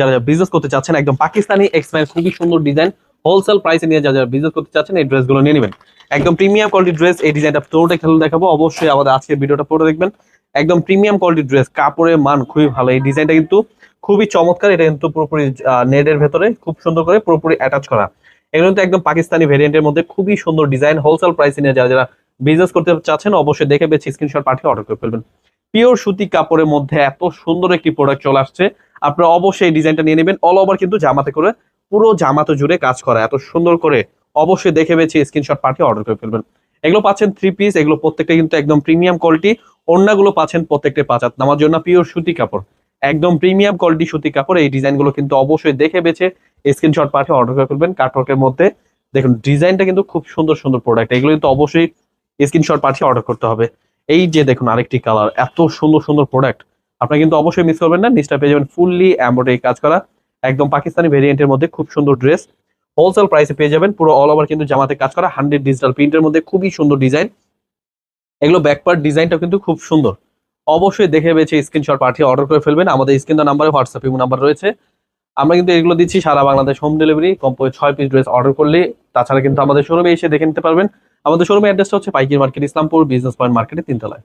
যারা পাকিস্তানি এক্সপ্যান্ড খুবই সুন্দর ডিজাইন হোলসেল নিয়ে যারা বিজনেস করতে নিয়ে একদম প্রিমিয়াম ড্রেস এই খেলে দেখাবো। অবশ্যই আমাদের দেখবেন। একদম প্রিমিয়াম ড্রেস কাপড়ের মান খুবই ভালো। এই ডিজাইনটা কিন্তু খুবই চমৎকার। এটা কিন্তু পুরোপুরি নেটের ভেতরে খুব সুন্দর করে পুরোপুরি অ্যাটাচ করা। এগুলো কিন্তু একদম পাকিস্তানি ভেরিয়েন্টের মধ্যে খুবই সুন্দর ডিজাইন হোলসেল প্রাইসে নিয়ে যারা যারা বিজনেস করতে চাচ্ছেন, অবশ্যই দেখে বেছে স্ক্রিনশট পাঠিয়ে অর্ডার করে ফেলবেন। পিওর সুতি কাপড়ের মধ্যে এত সুন্দর একটি প্রোডাক্ট চলে আসছে। আপনারা অবশ্যই এই ডিজাইনটা নিয়ে নেবেন। অল ওভার কিন্তু জামাতে করে, পুরো জামাতে জুড়ে কাজ করা। এত সুন্দর করে অবশ্যই দেখে বেছে স্ক্রিনশট পাঠিয়ে অর্ডার করে ফেলবেন। এগুলো পাচ্ছেন থ্রি পিস এগুলো প্রত্যেকটা কিন্তু একদম প্রিমিয়াম কোয়ালিটি অন্যগুলো পাচ্ছেন প্রত্যেকটা পাঁচাত নামার জন্য পিওর সুতি কাপড়। একদম প্রিমিয়াম কোয়ালিটি সুতি কাপড়। এই ডিজাইনগুলো কিন্তু অবশ্যই দেখে বেছে স্ক্রিনশট পাঠিয়ে অর্ডার করে ফেলবেন কাটওয়ার্কের মধ্যে। দেখুন ডিজাইনটা কিন্তু খুব সুন্দর সুন্দর প্রোডাক্ট এগুলো কিন্তু অবশ্যই স্ক্রিনশট পাঠিয়ে অর্ডার করতে হবে। এই যে দেখুন আরেকটি কালার এত সুন্দর সুন্দর প্রোডাক্ট আপনারা কিন্তু অবশ্যই মিস করবেন না নিচটা পেয়ে যাবেন ফুললি এমব্রয়ডারি কাজ করা, একদম পাকিস্তানি ভেরিয়েন্টের মধ্যে খুব সুন্দর ড্রেস হোলসেল প্রাইসে পেয়ে যাবেন, পুরো অল ওভার কিন্তু জামাতে কাজ করা হান্ড্রেড ডিজিটাল প্রিন্টের মধ্যে খুবই সুন্দর ডিজাইন এগুলো ব্যাকপার্ট ডিজাইনটা কিন্তু খুব সুন্দর, অবশ্যই দেখে বেছে স্ক্রিনশট পাঠিয়ে অর্ডার করে ফেলবেন, আমাদের স্ক্রিন নাম্বারে হোয়াটসঅ্যাপ ইমো নাম্বার রয়েছে, আমরা কিন্তু এগুলো দিচ্ছি সারা বাংলাদেশ হোম ডেলিভারি কমপক্ষে ছয় পিস ড্রেস অর্ডার করলে, তাছাড়া কিন্তু আমাদের শোরুমে এসে দেখে নিতে পারবেন আমাদের শোরুমের অ্যাড্রেসটা হচ্ছে পাইকির মার্কেট ইসলামপুর বিজনেস পয়েন্ট মার্কেটের তিনতলায়।